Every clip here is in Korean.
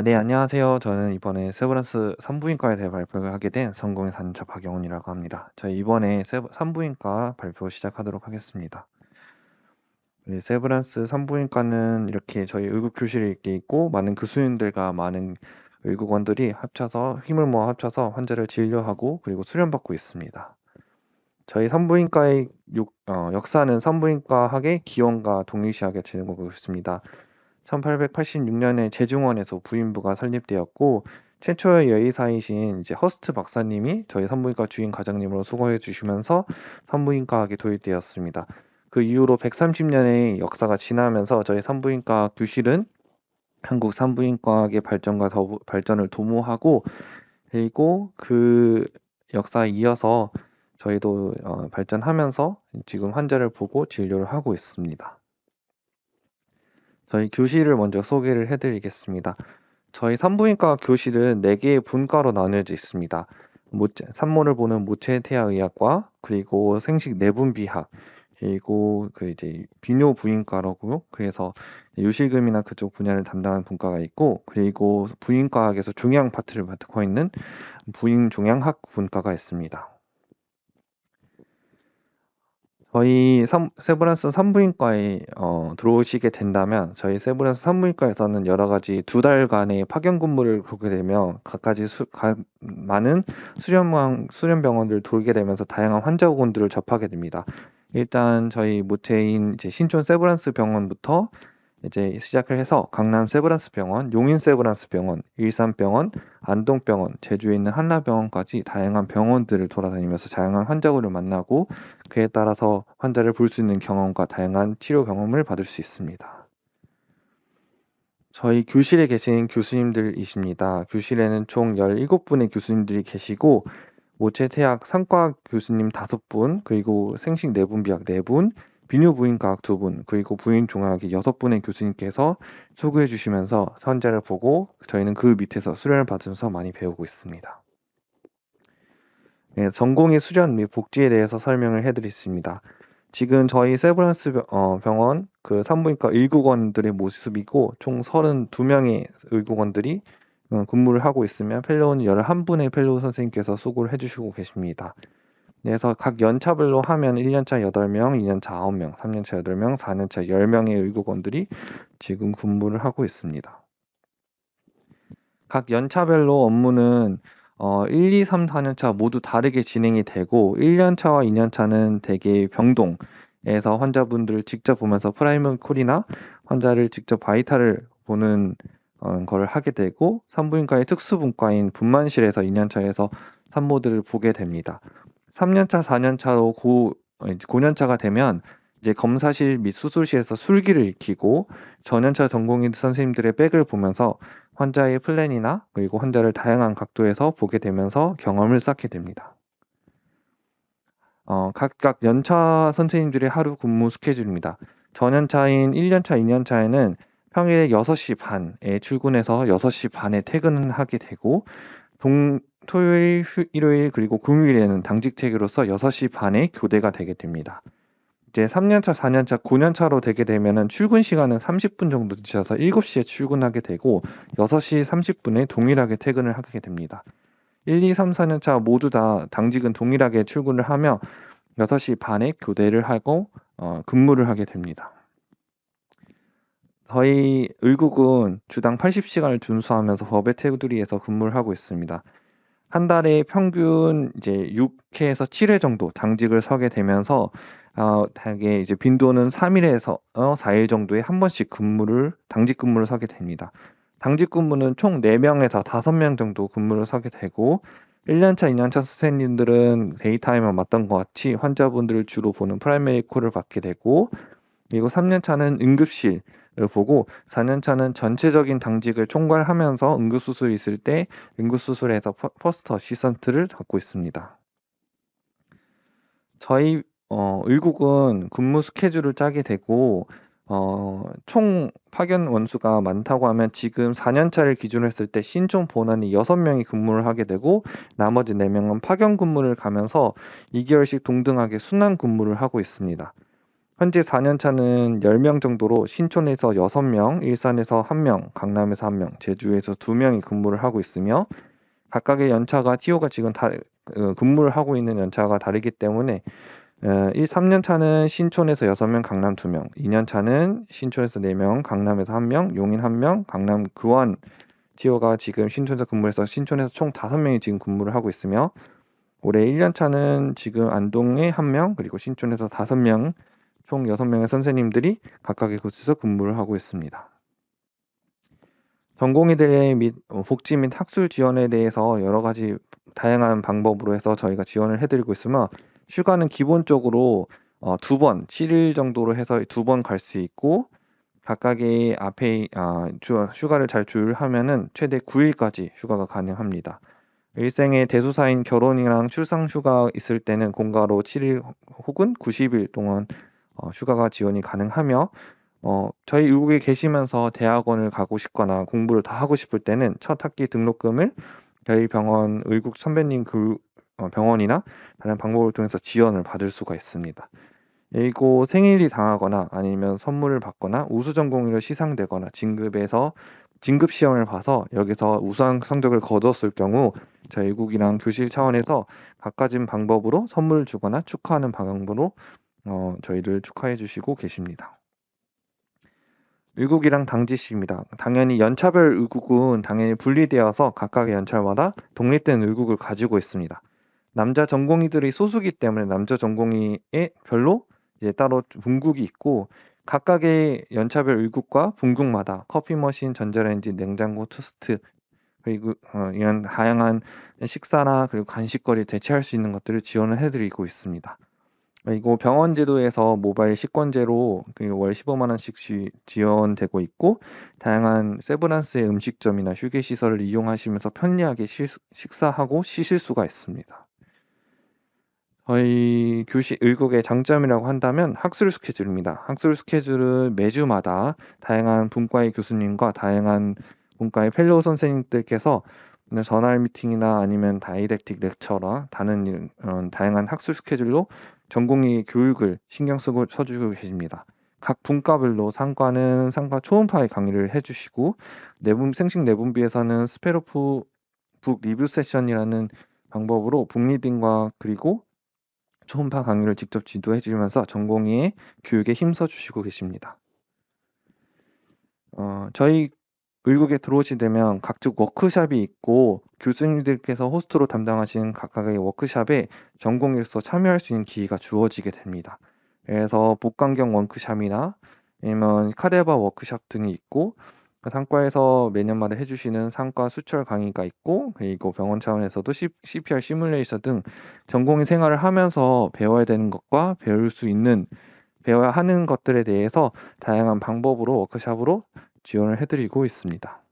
아, 네, 안녕하세요. 저는 이번에 세브란스 산부인과에 대해 발표를 하게 된 성공의 산차 박영훈이라고 합니다. 저희 이번에 세브, 산부인과 발표 시작하도록 하겠습니다. 네, 세브란스 산부인과는 이렇게 저희 의국 교실이 이렇게 있고 많은 교수님들과 많은 의국원들이 합쳐서 힘을 모아 합쳐서 환자를 진료하고 그리고 수련받고 있습니다. 저희 산부인과의 육- 어, 역사는 산부인과학의 기원과 동일시하게 진행하고 있습니다. 1886년에 제중원에서 부인부가 설립되었고 최초의 여의사이신 이제 허스트 박사님이 저희 산부인과 주인 과장님으로 수고해 주시면서 산부인과학이 도입되었습니다. 그 이후로 130년의 역사가 지나면서 저희 산부인과 교실은 한국 산부인과학의 발전과 더 발전을 도모하고 그리고 그 역사에 이어서 저희도 어, 발전하면서 지금 환자를 보고 진료를 하고 있습니다. 저희 교실을 먼저 소개를 해드리겠습니다. 저희 산부인과 교실은 4개의 분과로 나뉘어져 있습니다. 모체, 산모를 보는 모체태아의학과, 그리고 생식 내분비학, 그리고 그 이제 비뇨 부인과라고요. 그래서 요실금이나 그쪽 분야를 담당하는 분과가 있고, 그리고 부인과학에서 종양 파트를 맡고 있는 부인 종양학 분과가 있습니다. 저희 산, 세브란스 산부인과에 어, 들어오시게 된다면 저희 세브란스 산부인과에서는 여러 가지 두 달간의 파견 근무를 보게 되며 각가지 수, 가, 많은 수련병, 수련병원들 돌게 되면서 다양한 환자군들을 접하게 됩니다. 일단 저희 모태인 신촌 세브란스 병원부터 이제 시작을 해서 강남 세브란스 병원, 용인 세브란스 병원, 일산 병원, 안동 병원, 제주에 있는 한라 병원까지 다양한 병원들을 돌아다니면서 다양한 환자군을 만나고 그에 따라서 환자를 볼 수 있는 경험과 다양한 치료 경험을 받을 수 있습니다. 저희 교실에 계신 교수님들이십니다. 교실에는 총 17분의 교수님들이 계시고 모체태학 상과학 교수님 5분, 그리고 생식 내분비학 4분, 비뇨 부인과학 두 분, 그리고 부인 종학의 여섯 분의 교수님께서 소개해 주시면서 환자를 보고 저희는 그 밑에서 수련을 받으면서 많이 배우고 있습니다. 네, 전공의 수련 및 복지에 대해서 설명을 해드리겠습니다. 지금 저희 세브란스 어, 병원 그 산부인과 의국원들의 모습이고 총 32명의 의국원들이 어, 근무를 하고 있으면 펠로우는 11분의 펠로우 선생님께서 수고를 해주시고 계십니다. 그래서 각 연차별로 하면 1년차 8명, 2년차 9명, 3년차 8명, 4년차 10명의 의국원들이 지금 근무를 하고 있습니다. 각 연차별로 업무는 어, 1, 2, 3, 4년차 모두 다르게 진행이 되고 1년차와 2년차는 대개 병동에서 환자분들을 직접 보면서 프라이머 콜이나 환자를 직접 바이탈을 보는 어, 걸 하게 되고 산부인과의 특수분과인 분만실에서 2년차에서 산모들을 보게 됩니다. 3년차, 4년차로 고, 고년차가 되면 이제 검사실 및 수술실에서 술기를 익히고 전연차 전공의 선생님들의 백을 보면서 환자의 플랜이나 그리고 환자를 다양한 각도에서 보게 되면서 경험을 쌓게 됩니다. 어, 각각 연차 선생님들의 하루 근무 스케줄입니다. 전연차인 1년차, 2년차에는 평일 6시 반에 출근해서 6시 반에 퇴근을 하게 되고 동, 토요일, 휴, 일요일 그리고 금요일에는 당직 퇴계로서 6시 반에 교대가 되게 됩니다. 이제 3년차, 4년차, 9년차로 되게 되면은 출근 시간은 30분 정도 늦춰서 7시에 출근하게 되고 6시 30분에 동일하게 퇴근을 하게 됩니다. 1, 2, 3, 4년차 모두 다 당직은 동일하게 출근을 하며 6시 반에 교대를 하고 어, 근무를 하게 됩니다. 저희 의국은 주당 80시간을 준수하면서 법의 테두리에서 근무를 하고 있습니다. 한 달에 평균 이제 6회에서 7회 정도 당직을 서게 되면서 어, 대개 이제 빈도는 3일에서 어, 4일 정도에 한 번씩 근무를 당직 근무를 서게 됩니다. 당직 근무는 총 4명에서 5명 정도 근무를 서게 되고 1년차, 2년차 선생님들은 데이타임만 맞던 것 같이 환자분들을 주로 보는 프라이머리 콜을 받게 되고 그리고 3년 차는 응급실 을 보고 4년 차는 전체적인 당직을 총괄하면서 응급수술이 있을 때 응급수술에서 퍼스트 어시선트를 갖고 있습니다. 저희 어, 의국은 근무 스케줄을 짜게 되고 어, 총 파견 원수가 많다고 하면 지금 4년차를 기준으로 했을 때 신촌 본원이 6명이 근무를 하게 되고 나머지 4명은 파견 근무를 가면서 2개월씩 동등하게 순환 근무를 하고 있습니다. 현재 4년차는 10명 정도로 신촌에서 6명, 일산에서 1명, 강남에서 1명, 제주에서 2명이 근무를 하고 있으며 각각의 연차가 TO가 지금 다, 어, 근무를 하고 있는 연차가 다르기 때문에 어, 이 3년 차는 신촌에서 6명, 강남 2명, 2년 차는 신촌에서 4명, 강남에서 1명, 용인 1명, 강남 교환 TO가 지금 신촌에서 근무해서 신촌에서 총 5명이 지금 근무를 하고 있으며 올해 1년 차는 지금 안동에 1명, 그리고 신촌에서 5명, 총 6명의 선생님들이 각각의 곳에서 근무를 하고 있습니다. 전공의들의 및 어, 복지 및 학술 지원에 대해서 여러 가지 다양한 방법으로 해서 저희가 지원을 해드리고 있으며 휴가는 기본적으로 어, 두 번, 7일 정도로 해서 두 번 갈 수 있고 각각의 앞에 아, 휴가를 잘 조율하면은 최대 9일까지 휴가가 가능합니다. 일생의 대소사인 결혼이랑 출산 휴가 있을 때는 공가로 7일 혹은 90일 동안 어, 휴가가 지원이 가능하며 어, 저희 의국에 계시면서 대학원을 가고 싶거나 공부를 더 하고 싶을 때는 첫 학기 등록금을 저희 병원 의국 선배님 그 어, 병원이나 다른 방법을 통해서 지원을 받을 수가 있습니다. 그리고 생일이 당하거나 아니면 선물을 받거나 우수 전공의로 시상되거나 진급에서 진급 시험을 봐서 여기서 우수한 성적을 거뒀을 경우 저희 의국이랑 교실 차원에서 각가진 방법으로 선물을 주거나 축하하는 방향으로 어, 저희를 축하해 주시고 계십니다. 의국이랑 당지시입니다. 당연히 연차별 의국은 당연히 분리되어서 각각의 연차마다 독립된 의국을 가지고 있습니다. 남자 전공의들이 소수기 때문에 남자 전공의에 별로 이제 따로 분국이 있고 각각의 연차별 의국과 분국마다 커피 머신, 전자레인지, 냉장고, 토스트 그리고 어, 이런 다양한 식사나 그리고 간식거리 대체할 수 있는 것들을 지원을 해드리고 있습니다. 그리고 병원 제도에서 모바일 식권제로 월 15만 원씩 지원되고 있고 다양한 세브란스의 음식점이나 휴게 시설을 이용하시면서 편리하게 식사하고 쉬실 수가 있습니다. 저희 교시 의국의 장점이라고 한다면 학술 스케줄입니다. 학술 스케줄은 매주마다 다양한 분과의 교수님과 다양한 분과의 펠로우 선생님들께서 전화 미팅이나 아니면 다이렉틱 렉처나 다른 어, 다양한 학술 스케줄로 전공의 교육을 신경 쓰고 쳐주고 계십니다. 각 분과별로 상과는 상과 초음파의 강의를 해주시고 내분 생식 내분비에서는 스페로프 북 리뷰 세션이라는 방법으로 북리딩과 그리고 초음파 강의를 직접 지도해 주면서 전공의의 교육에 힘써 주시고 계십니다. 어, 저희 의국에 들어오시 되면 각종 워크샵이 있고 교수님들께서 호스트로 담당하신 각각의 워크샵에 전공에서 참여할 수 있는 기회가 주어지게 됩니다. 그래서 복강경 워크샵이나 아니면 카레바 워크샵 등이 있고 상과에서 매년마다 해주시는 상과 수철 강의가 있고 그리고 병원 차원에서도 CPR 시뮬레이션 등 전공의 생활을 하면서 배워야 되는 것과 배울 수 있는 배워야 하는 것들에 대해서 다양한 방법으로 워크샵으로 지원을 해드리고 있습니다.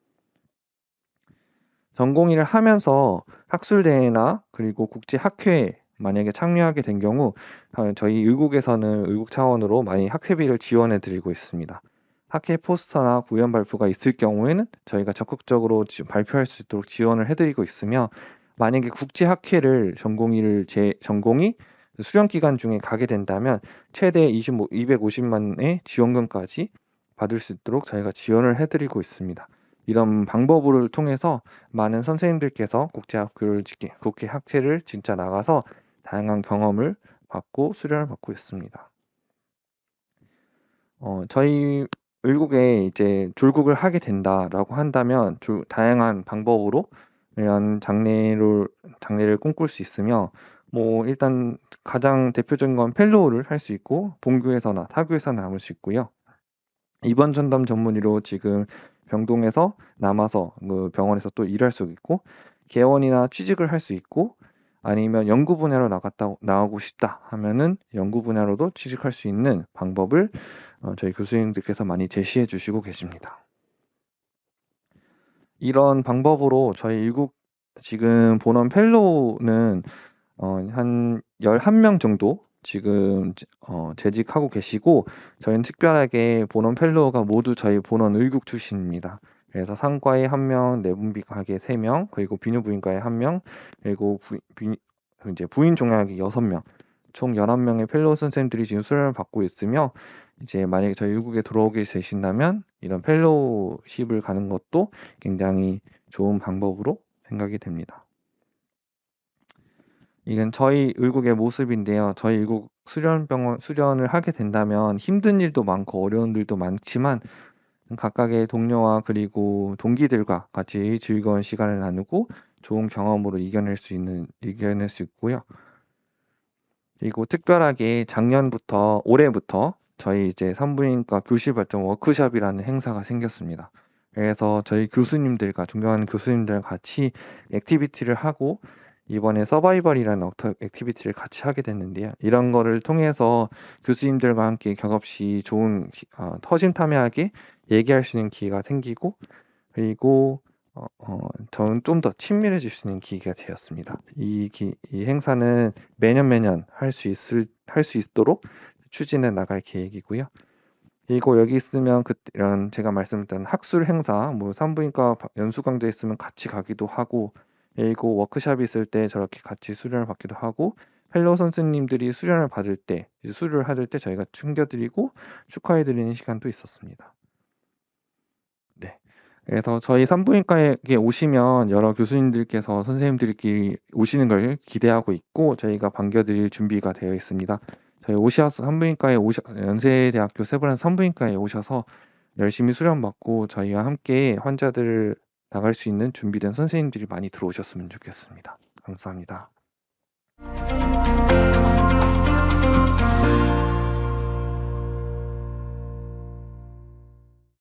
전공의를 하면서 학술대회나 그리고 국제학회에 만약에 참여하게 된 경우 어, 저희 의국에서는 의국 차원으로 많이 학회비를 지원해 드리고 있습니다. 학회 포스터나 구현 발표가 있을 경우에는 저희가 적극적으로 발표할 수 있도록 지원을 해드리고 있으며 만약에 국제 학회를 전공의를 제 전공이 수련 기간 중에 가게 된다면 최대 25, 250만의 지원금까지 받을 수 있도록 저희가 지원을 해드리고 있습니다. 이런 방법을 통해서 많은 선생님들께서 국제학교를 국제 학회를 진짜 나가서 다양한 경험을 받고 수련을 받고 있습니다. 어, 저희 의국에 이제 졸국을 하게 된다라고 한다면 주, 다양한 방법으로 이런 장래를 장래를 꿈꿀 수 있으며 뭐 일단 가장 대표적인 건 펠로우를 할 수 있고 본교에서나 타교에서 남을 수 있고요. 입원 전담 전문의로 지금 병동에서 남아서 그 병원에서 또 일할 수 있고 개원이나 취직을 할 수 있고 아니면 연구 분야로 나갔다 나가고 싶다 하면은 연구 분야로도 취직할 수 있는 방법을 어, 저희 교수님들께서 많이 제시해 주시고 계십니다. 이런 방법으로 저희 일국 지금 본원 펠로우는 어, 한 11명 정도 지금 어, 재직하고 계시고 저희는 특별하게 본원 펠로우가 모두 저희 본원 의국 출신입니다. 그래서 상과에 한 명, 내분비과에 세 명, 그리고 비뇨부인과에 한 명, 그리고 부, 비, 이제 부인 종양학에 여섯 명, 총 11명의 펠로우 선생님들이 지금 수련을 받고 있으며 이제 만약에 저희 의국에 들어오게 되신다면 이런 펠로우십을 가는 것도 굉장히 좋은 방법으로 생각이 됩니다. 이건 저희 의국의 모습인데요. 저희 의국 수련병원 수련을 하게 된다면 힘든 일도 많고 어려운 일도 많지만 각각의 동료와 그리고 동기들과 같이 즐거운 시간을 나누고 좋은 경험으로 이겨낼 수 있는 이겨낼 수 있고요. 그리고 특별하게 작년부터 올해부터 저희 이제 산부인과 교실 발전 워크숍이라는 행사가 생겼습니다. 그래서 저희 교수님들과 존경하는 교수님들 같이 액티비티를 하고 이번에 서바이벌이라는 액티비티를 같이 하게 됐는데요. 이런 거를 통해서 교수님들과 함께 격없이 좋은 기- 어, 터심탐회하게 얘기할 수 있는 기회가 생기고 그리고 어, 어, 저는 좀 더 친밀해질 수 있는 기회가 되었습니다. 이, 기- 이 행사는 매년 매년 할 수 있을 할 수 있도록 추진해 나갈 계획이고요. 그리고 여기 있으면 그 이런 제가 말씀드렸던 학술 행사, 뭐 산부인과 바- 연수 강좌 있으면 같이 가기도 하고, 그리고 워크숍이 있을 때 저렇게 같이 수련을 받기도 하고, 펠로우 선생님들이 수련을 받을 때, 수료를 받을 때 저희가 챙겨드리고 축하해드리는 시간도 있었습니다. 네. 그래서 저희 산부인과에 오시면 여러 교수님들께서 선생님들끼리 오시는 걸 기대하고 있고 저희가 반겨드릴 준비가 되어 있습니다. 저희 오셔서 산부인과에 오셔 연세대학교 세브란스 산부인과에 오셔서 열심히 수련 받고 저희와 함께 환자들을 나갈 수 있는 준비된 선생님들이 많이 들어오셨으면 좋겠습니다. 감사합니다.